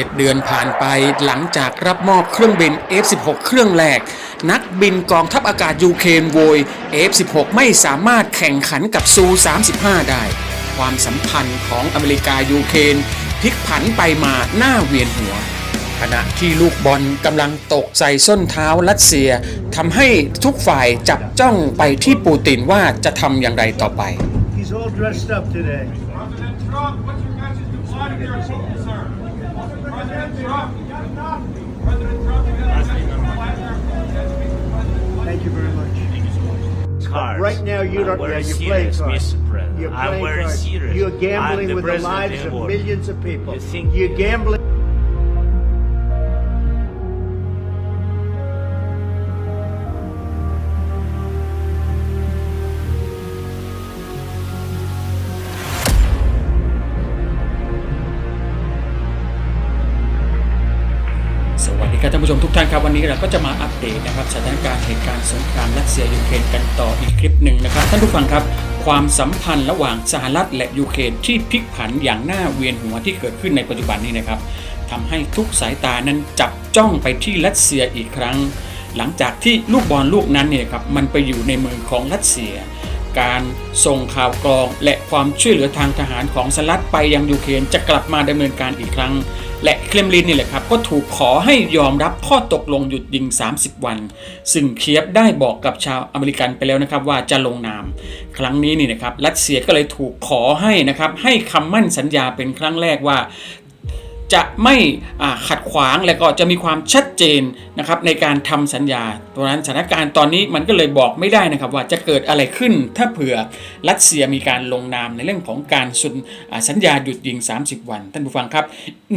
7 เดือนผ่านไปหลังจากรับมอบเครื่องบิน F-16 เครื่องแรก นักบินกองทัพอากาศยูเครนโวย F-16 ไม่สามารถแข่งขันกับซู 35 ได้ ความสัมพันธ์ของอเมริกายูเครนพลิกผันไปมาหน้าเวียนหัว ขณะที่ลูกบอลกำลังตกใส่ส้นเท้ารัสเซียทำให้ทุกฝ่ายจับจ้องไปที่ปูตินว่าจะทำอย่างไรต่อไป He's all dressed up today. President Trump, what's your message to Vladimir Putin, Thank you very much. cards. Right now, you don't. Yeah, you're playing cards. You're I'm playing cards. You're gambling with the lives of of millions of people. You think You're gambling. ผู้ชมทุกท่านครับวันนี้เราก็จะมาอัปเดตนะครับสถานการณ์เหตุการณ์สงครามรัสเซียยูเครนกันต่ออีกคลิปหนึ่งนะครับท่านผู้ฟังครับ ความสัมพันธ์ระหว่างสหรัฐและยูเครนที่พลิกผันอย่างน่าเวียนหัวที่เกิดขึ้นในปัจจุบันนี้นะครับทำให้ทุกสายตานั้นจับจ้องไปที่รัสเซียอีกครั้ง หลังจากที่ลูกบอลลูกนั้นเนี่ยครับมันไปอยู่ในมือของรัสเซีย การส่งข่าวกรองและความช่วยเหลือทางทหารของสหรัฐไปยังยูเครนจะกลับมาดำเนินการอีกครั้ง และเครมลินนี่แหละครับ ก็ถูกขอให้ยอมรับข้อตกลงหยุดยิง 30 วัน ซึ่งเคียบได้บอกกับชาวอเมริกันไปแล้วนะครับว่าจะลงนาม ครั้งนี้นี่นะครับรัสเซียก็เลยถูกขอให้นะครับให้คำมั่นสัญญาเป็นครั้งแรกว่า จะไม่ขัดขวางและก็จะมีความชัดเจนนะครับในการทำสัญญาตัวนั้นสถานการณ์ตอนนี้มันก็เลยบอกไม่ได้นะครับว่าจะเกิดอะไรขึ้นถ้าเผื่อรัสเซียมีการลงนามในเรื่องของการสุนสัญญาหยุดยิง 30 วัน ท่านผู้ฟังครับ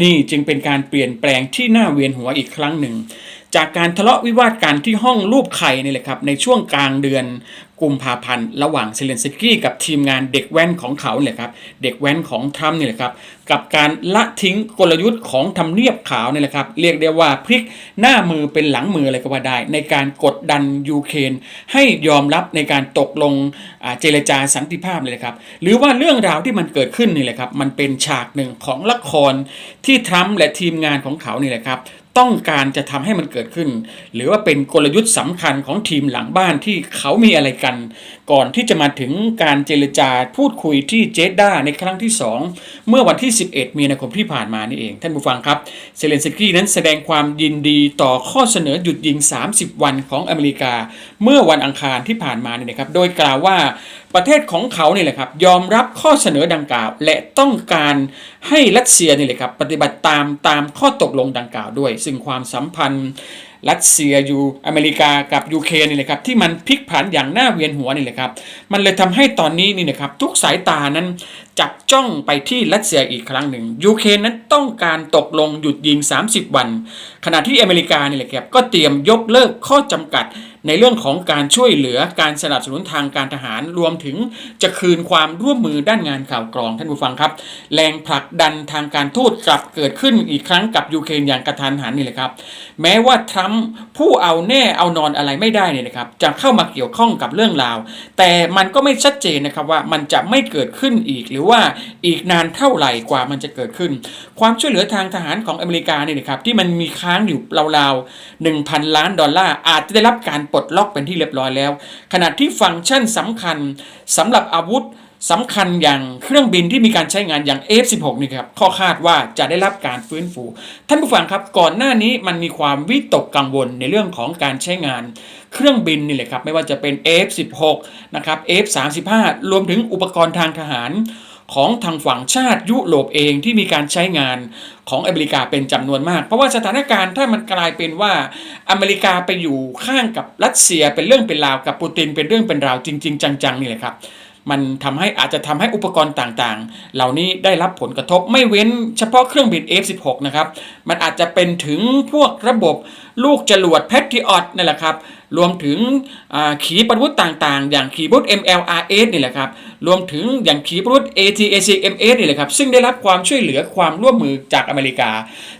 นี่จึงเป็นการเปลี่ยนแปลงที่น่าเวียนหัวอีกครั้งหนึ่งจากการทะเลาะวิวาทกันที่ห้องรูปไข่นี่แหละครับในช่วงกลางเดือน กุมภาพันธ์ระหว่างเซเลนสกี้กับทีมงานเด็กแว้นของเขาเนี่ยครับเด็กแว้นของทรัมป์นี่แหละครับกับการละทิ้งกลยุทธ์ของทำเนียบขาวนี่แหละครับเรียกได้ว่าพลิกหน้ามือเป็นหลังมืออะไรก็ว่าได้ ในการกดดันยูเครนให้ยอมรับในการตกลงเจรจาสันติภาพเลยนะครับหรือว่าเรื่องราวที่มันเกิดขึ้นนี่แหละครับมันเป็นฉากหนึ่งของละครที่ทรัมป์และทีมงานของเขานี่แหละครับ ต้องการจะทำให้มันเกิดขึ้น หรือว่าเป็นกลยุทธ์สำคัญของทีมหลังบ้านที่เขามีอะไรกัน ก่อนที่จะมาถึงการเจรจาพูดคุยที่เจด้าในครั้งที่ 2 เมื่อวันที่ 11 มีนาคมที่ผ่านมานี่เอง ท่านผู้ฟังครับเซเลนสกี้นั้นแสดงความยินดีต่อข้อเสนอหยุดยิง 30 วันของอเมริกา เมื่อวันอังคารที่ผ่านมานี่นะครับ โดยกล่าวว่าประเทศของเขาเนี่ยแหละครับยอมรับข้อเสนอดังกล่าว และต้องการให้รัสเซียนี่แหละครับปฏิบัติตามตามข้อตกลงดังกล่าวด้วย ซึ่งความสัมพันธ์ รัสเซียอยู่อเมริกากับยูเครนนี่แหละครับที่มันพลิกผันอย่างน่าเวียนหัวนี่แหละครับมันเลยทำให้ตอนนี้นี่นะครับทุกสายตานั้นจับจ้องไปที่รัสเซียอีกครั้งหนึ่งยูเครนนั้นต้องการตกลงหยุดยิง 30 วัน ขณะที่อเมริกานี่แหละครับก็เตรียมยกเลิกข้อจำกัด ในเรื่องของการช่วยเหลือการสนับสนุนทางการทหาร รวมถึงจะคืนความร่วมมือด้านงานข่าวกรองท่านผู้ฟังครับ แรงผลักดันทางการทูตกลับเกิดขึ้นอีกครั้งกับยูเครนอย่างกระทันหันนี่แหละครับ แม้ว่าทรัมป์ผู้เอาแน่เอานอนอะไรไม่ได้เนี่ยนะครับจะเข้ามาเกี่ยวข้องกับเรื่องราว แต่มันก็ไม่ชัดเจนนะครับว่ามันจะไม่เกิดขึ้นอีกหรือว่าอีกนานเท่าไหร่กว่ามันจะเกิดขึ้น ความช่วยเหลือทางทหารของอเมริกาเนี่ยนะครับที่มันมีค้างอยู่ราวๆ1,000 ล้านดอลลาร์อาจจะได้รับการปลดล็อกเป็นที่เรียบร้อยแล้ว ขณะที่ฟังก์ชันสำคัญสำหรับอาวุธสำคัญอย่างเครื่องบินที่มีการใช้งานอย่าง F16 นี่ครับข้อคาดว่าจะได้รับการฟื้นฟู ท่านผู้ฟังครับก่อนหน้านี้มันมีความวิตกกังวลในเรื่องของการใช้งาน เครื่องบินนี่แหละครับไม่ว่าจะเป็น F16 นะครับ F35 รวมถึงอุปกรณ์ทางทหาร ของทางฝั่งชาติยุโรปเองที่มีการใช้งานของอเมริกาเป็นจำนวนมาก เพราะว่าสถานการณ์ถ้ามันกลายเป็นว่าอเมริกาไปอยู่ข้างกับรัสเซียเป็นเรื่องเป็นราวกับปูตินเป็นเรื่องเป็นราวจริง ๆ จังๆนี่แหละครับ มันทำให้อาจจะทำให้อุปกรณ์ต่างๆ เหล่านี้ได้รับผลกระทบไม่เว้นเฉพาะเครื่องบิน F16 นะครับ มันอาจจะเป็นถึงพวกระบบลูกจรวดแพทริออตนี่แหละครับ รวมถึงขีปนาวุธต่างๆ อย่างขีปนาวุธ MLRS นี่แหละครับ รวมถึงอย่างขีปนาวุธ ATACMS นี่แหละครับ ซึ่งได้รับความช่วยเหลือความร่วมมือจากอเมริกา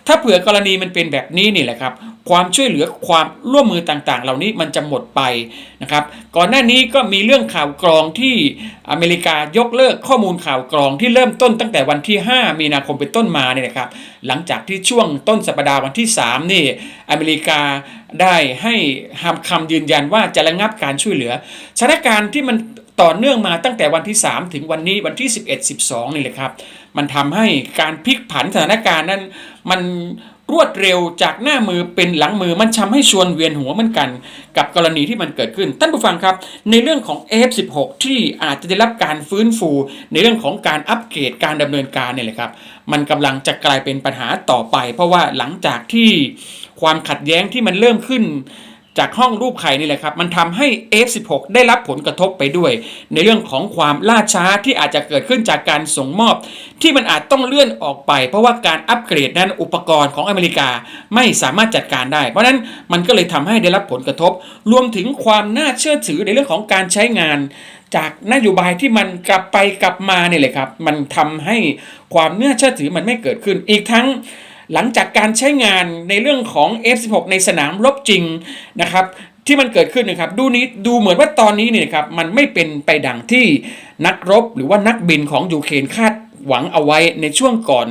ถ้าเผื่อกรณีมันเป็นแบบนี้นี่แหละครับ ความช่วยเหลือความร่วมมือต่างๆ เหล่านี้มันจะหมดไปนะครับ ก่อนหน้านี้ก็มีเรื่องข่าวกรองที่อเมริกายกเลิกข้อมูลข่าวกรองที่เริ่มต้นตั้งแต่วันที่ 5 มีนาคมเป็นต้นมาเนี่ยนะครับ หลังจากที่ช่วงต้นสัปดาห์วันที่ 3 นี่อเมริกาได้ให้คำยืนยันว่าจะระงับการช่วยเหลือสถานการณ์ที่มันต่อเนื่องมาตั้งแต่วันที่ 3 ถึงวันนี้วันที่ 11 12 นี่แหละครับ มันทำให้การพลิกผันสถานการณ์นั้นมัน รวดเร็วจากหน้ามือเป็นหลังมือมันทำให้ชวนเวียนหัวเหมือนกัน กับกรณีที่มันเกิดขึ้น ท่านผู้ฟังครับ ในเรื่องของ F16 ที่อาจจะได้รับการฟื้นฟู ในเรื่องของการอัปเกรดการดำเนินการเนี่ยแหละครับ มันกำลังจะกลายเป็นปัญหาต่อไป เพราะว่าหลังจากที่ความขัดแย้งที่มันเริ่มขึ้น จากห้องรูปไข่นี่แหละครับ มันทำให้ F16 ได้รับผลกระทบไปด้วย ในเรื่องของความล่าช้าที่อาจจะเกิดขึ้นจากการส่งมอบ ที่มันอาจต้องเลื่อนออกไป เพราะว่าการอัปเกรดนั้นอุปกรณ์ของอเมริกาไม่สามารถจัดการได้ เพราะฉะนั้นมันก็เลยทำให้ได้รับผลกระทบ รวมถึงความน่าเชื่อถือในเรื่องของการใช้งาน จากนโยบายที่มันกลับไปกลับมาเนี่ยเลยครับ มันทำให้ความน่าเชื่อถือมันไม่เกิดขึ้นอีกทั้ง หลังจากการใช้งานในเรื่องของ F16 ในสนามรบจริงนะครับที่มันเกิดขึ้นนะครับดูนี้ดูเหมือนว่าตอนนี้เนี่ยครับมันไม่เป็นไปดังที่นักรบหรือว่านักบินของยูเครนคาดหวังเอาไว้ในช่วงก่อน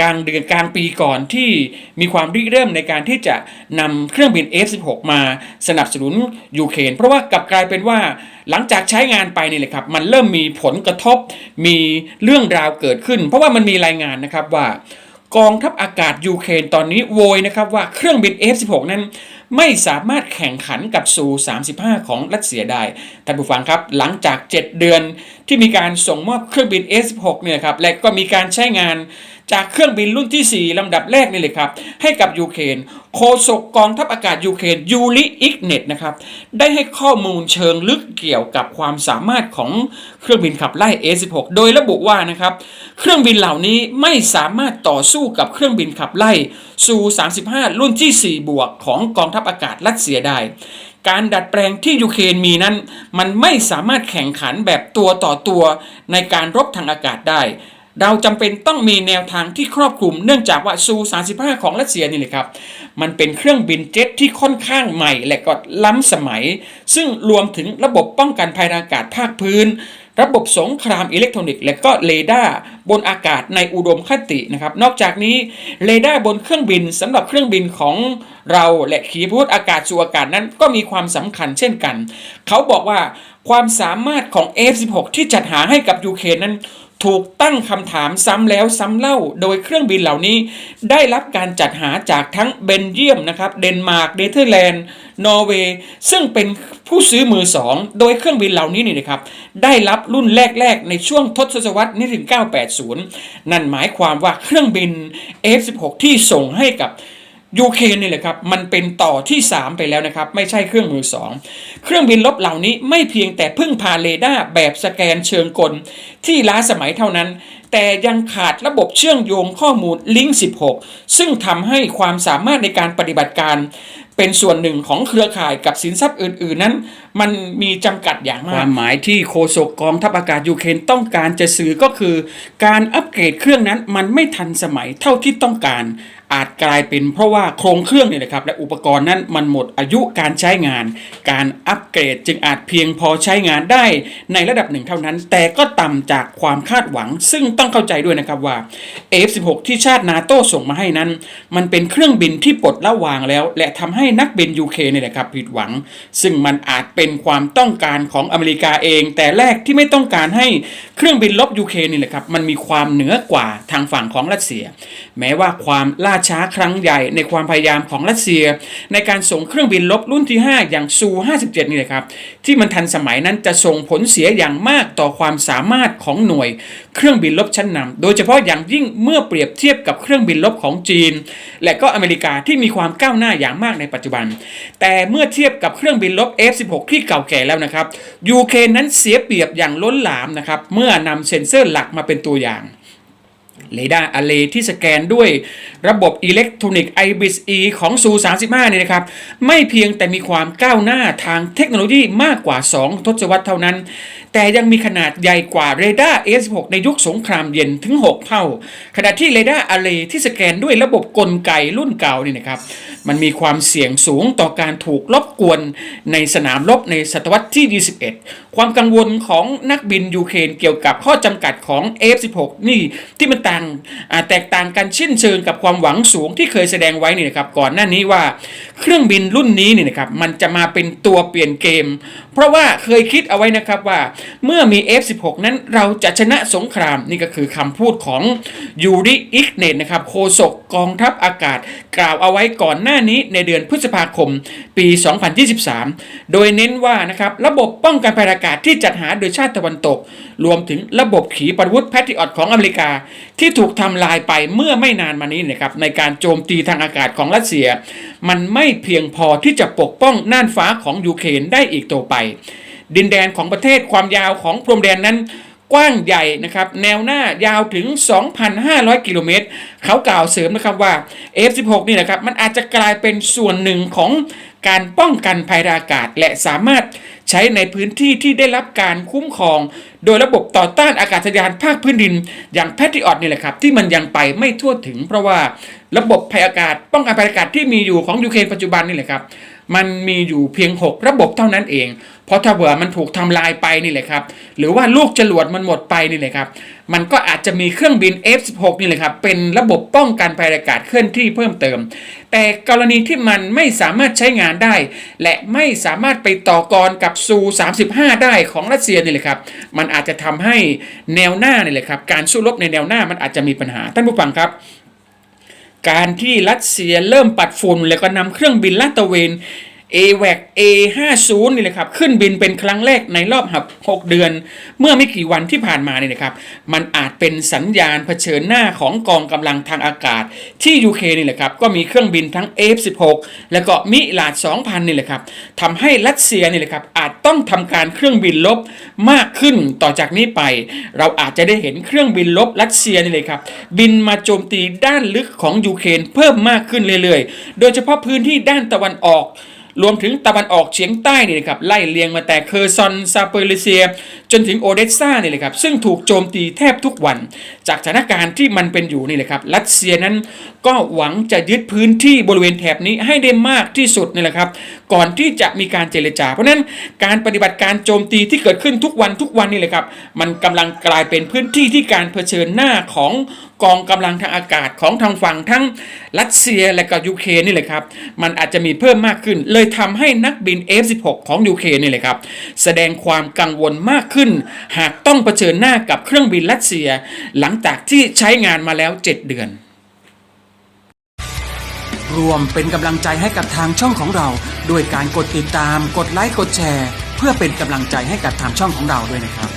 กลางเดือนกลางปีก่อนที่มีความริเริ่มในการที่จะนำเครื่องบิน F16 มาสนับสนุนยูเครนเพราะว่ากลับกลายเป็นว่าหลังจากใช้งานไปนี่แหละครับ มันเริ่มมีผลกระทบมีเรื่องราวเกิดขึ้น เพราะว่ามันมีรายงานนะครับว่า กองทัพอากาศยูเครนตอนนี้โวยนะครับว่าเครื่องบิน F16 นั้นไม่สามารถแข่งขันกับซู 35 ของรัสเซียได้ ท่านผู้ฟังครับหลังจาก 7 เดือนที่มีการส่งมอบเครื่องบิน F16 เนี่ยครับและก็มีการใช้งาน จากเครื่องบินรุ่นที่ 4 ลำดับแรกนี่เลยครับ ให้กับยูเครนโฆษกกองทัพอากาศยูเครนยูริอิกเนตนะครับ ได้ให้ข้อมูลเชิงลึกเกี่ยวกับความสามารถของเครื่องบินขับไล่ A16 โดยระบุว่านะครับ เครื่องบินเหล่านี้ไม่สามารถต่อสู้กับเครื่องบินขับไล่ซู 35 รุ่นที่ 4 บวกของกองทัพอากาศรัสเซียได้การดัดแปลงที่ยูเครนมีนั้น มันไม่สามารถแข่งขันแบบตัวต่อตัวในการรบทางอากาศได้ เราจำเป็นต้องมีแนวทางที่ครอบคลุมเนื่องจากว่าซู 35 ของรัสเซียนี่แหละครับ มันเป็นเครื่องบินเจ็ตที่ค่อนข้างใหม่และก็ล้ำสมัย ซึ่งรวมถึงระบบป้องกันภัยอากาศภาคพื้น ระบบสงครามอิเล็กทรอนิกส์ และก็เรดาร์บนอากาศในอุดมคตินะครับ นอกจากนี้เรดาร์บนเครื่องบินสำหรับเครื่องบินของเราและขีปนาวุธอากาศสู่อากาศนั้นก็มีความสำคัญเช่นกัน เขาบอกว่าความสามารถของ F16 ที่จัดหาให้กับยูเครนนั้น ถูกตั้งคำถามซ้ำแล้วซ้ำเล่า โดยเครื่องบินเหล่านี้ ได้รับการจัดหาจากทั้งเบนเยียมนะครับเดนมาร์กเนเธอร์แลนด์นอร์เวย์ซึ่งเป็นผู้ซื้อมือสองโดยเครื่องบินเหล่านี้นี่นะครับได้รับรุ่นแรก ๆ ในช่วงทศวรรษนี้ถึง980 นั่นหมายความว่าเครื่องบิน F16 ที่ส่งให้กับ ยูเครนนี่แหละครับมันเป็นต่อที่ 3 ไปแล้วนะครับ ไม่ใช่เครื่องมือ 2 เครื่องบินลบเหล่านี้ไม่เพียงแต่พึ่งพาเรดาร์แบบสแกนเชิงกล ที่ล้าสมัยเท่านั้น แต่ยังขาดระบบเชื่อมโยงข้อมูลลิงก์16 ซึ่งทำให้ความสามารถในการปฏิบัติการ เป็นส่วนหนึ่งของเครือข่ายกับสินทรัพย์อื่น ๆ นั้นมันมีจำกัดอย่างมาก ความหมายที่โฆษกกองทัพอากาศยูเครนต้องการจะสื่อก็คือ การอัปเกรดเครื่องนั้นมันไม่ทันสมัยเท่าที่ต้องการ อาจกลายเป็นเพราะว่าโครงเครื่องเนี่ยนะครับและอุปกรณ์นั้นมันหมดอายุการใช้งาน การอัปเกรดจึงอาจเพียงพอใช้งานได้ในระดับหนึ่งเท่านั้น แต่ก็ต่ำจากความคาดหวัง ซึ่งต้องเข้าใจด้วยนะครับว่า F16 ที่ชาตินาโต้ส่งมาให้นั้น มันเป็นเครื่องบินที่ปลดละวางแล้ว และทำให้นักบินยูเคเนี่ยนะครับผิดหวัง ซึ่งมันอาจเป็น็นความต้องการของอเมริกาเอง แต่แรกที่ไม่ต้องการให้เครื่องบินลบยูเคนี่แหละครับมันมีความเหนือกว่าทางฝั่งของรัสเซีย แม้ว่าความล่าช้าครั้งใหญ่ในความพยายามของรัสเซีย ในการส่งเครื่องบินลบรุ่นที่ 5 อย่างซู 57 นี่แหละครับที่มันทันสมัยนั้นจะส่งผลเสียอย่างมากต่อความสามารถของหน่วย เครื่องบินลบชั้นนำโดยเฉพาะอย่างยิ่งเมื่อเปรียบเทียบกับเครื่องบินลบของจีน และก็อเมริกาที่มีความก้าวหน้าอย่างมากในปัจจุบัน แต่เมื่อเทียบกับเครื่องบินลบ F16 ที่เก่าแก่แล้วนะครับยูเครนนั้นเสียเปรียบอย่างล้นหลามนะครับเมื่อนำเซ็นเซอร์หลักมาเป็นตัวอย่างเรดาร์อะเลที่สแกนด้วยระบบอิเล็กทรอนิกส์ IBIS E ของ Su-35 เนี่ยนะครับ ไม่เพียงแต่มีความก้าวหน้าทางเทคโนโลยีมากกว่า 2 ทศวรรษเท่านั้น แต่ยังมีขนาดใหญ่กว่าเรดาร์ S16 ในยุคสงครามเย็นถึง 6 เท่า ขณะที่เรดาร์อะเลที่สแกนด้วยระบบกลไกรุ่นเก่านี่นะครับ มันมีความเสี่ยงสูงต่อการถูกรบกวนในสนามรบในศตวรรษที่ 21 ความกังวลของนักบินยูเครนเกี่ยวกับข้อจำกัดของ F16 นี่ที่มันต่างแตกต่างกันเช่นเชิงกับความหวังสูงที่เคยแสดงไว้นี่นะครับก่อนหน้านี้ว่าเครื่องบินรุ่นนี้นี่นะครับมันจะมาเป็นตัวเปลี่ยนเกม เพราะว่าเคยคิดเอาไว้นะครับว่าเมื่อมี F16 นั้นเราจะชนะสงครามนี่ก็คือคำพูดของยูริอิกเนตนะครับโฆษกกองทัพอากาศกล่าวเอาไว้ก่อนหน้านี้ในเดือนพฤษภาคมปี 2023 โดยเน้นว่านะครับระบบป้องกันภัยอากาศที่จัดหาโดยชาติตะวันตก รวมถึงระบบขีปนาวุธแพทริออตของอเมริกา ที่ถูกทำลายไปเมื่อไม่นานมานี้นะครับในการโจมตีทางอากาศของรัสเซีย มันไม่เพียงพอที่จะปกป้องน่านฟ้าของยูเครนได้อีกต่อไป ดินแดนของประเทศความยาวของพรมแดนนั้น กว้างใหญ่นะครับแนวหน้ายาวถึง 2,500 กิโลเมตรเขากล่าวเสริมนะครับว่า F16 นี่นะครับมันอาจจะกลายเป็นส่วนหนึ่งของการป้องกันภัยอากาศ และสามารถใช้ในพื้นที่ที่ได้รับการคุ้มครอง โดยระบบต่อต้านอากาศยานภาคพื้นดิน อย่างแพทริออตนี่แหละครับที่มันยังไปไม่ทั่วถึง เพราะว่าระบบภัยอากาศ ป้องกันภัยอากาศที่มีอยู่ของยูเครนปัจจุบันนี่แหละครับ มันมีอยู่เพียง 6 ระบบเท่านั้นเอง เพราะถ้าเผื่อมันถูกทำลายไปนี่แหละครับ หรือว่าลูกจรวดมันหมดไปนี่แหละครับ มันก็อาจจะมีเครื่องบิน F16 นี่แหละครับ เป็นระบบป้องกันภัยอากาศเคลื่อนที่เพิ่มเติม แต่กรณีที่มันไม่สามารถใช้งานได้ และไม่สามารถไปต่อกรกับซู 35 ได้ของรัสเซียนี่แหละครับ มันอาจจะทำให้แนวหน้านี่แหละครับ การสู้รบในแนวหน้ามันอาจจะมีปัญหา ท่านผู้ฟังครับ การที่รัสเซียเริ่มปัดฝุ่น แล้วก็นำเครื่องบินลาดตระเวน AWAC A50 นี่แหละครับขึ้นบินเป็นครั้งแรกในรอบหับ6เดือน เมื่อไม่กี่วันที่ผ่านมานี่นะครับ มันอาจเป็นสัญญาณเผชิญหน้าของกองกำลังทางอากาศ ที่ยูเคนี่แหละครับ ก็มีเครื่องบินทั้ง F16 แล้วก็มิลาด 2,000 นี่แหละครับทำให้รัสเซียนี่แหละครับอาจต้องทำการเครื่องบินลบมากขึ้นต่อจากนี้ไป เราอาจจะได้เห็นเครื่องบินลบรัสเซียนี่เลยครับบินมาโจมตีด้านลึกของยูเครนเพิ่มมากขึ้นเรื่อยๆ โดยเฉพาะพื้นที่ด้านตะวันออก รวมถึงตะวันออกเฉียงใต้นี่นะครับไล่เลียงมาแต่เคอร์ซอนซาเปอร์เลเซียจนถึงโอเดสซานี่เลยครับซึ่งถูกโจมตีแทบทุกวัน จากสถานการณ์ที่มันเป็นอยู่นี่แหละครับรัสเซียนั้นก็หวังจะยึดพื้นที่บริเวณแถบนี้ให้ได้มากที่สุดนี่แหละครับก่อนที่จะมีการเจรจา เพราะนั้นการปฏิบัติการโจมตีที่เกิดขึ้นทุกวันทุกวันนี่แหละครับมันกำลังกลายเป็นพื้นที่ที่การเผชิญหน้าของกองกำลังทางอากาศของทางฝั่งทั้งรัสเซียและก็ยูเครนนี่แหละครับมันอาจจะมีเพิ่มมากขึ้น เลยทำให้นักบิน F16 ของยูเครนนี่แหละครับแสดงความกังวลมากขึ้น หากต้องเผชิญหน้ากับเครื่องบินรัสเซีย หลังจากที่ใช้งานมาแล้ว 7 เดือน รวมเป็นกำลังใจให้กับทางช่องของเราด้วยการกดติดตาม กดไลค์ กดแชร์ เพื่อเป็นกำลังใจให้กับทางช่องของเราด้วยนะครับ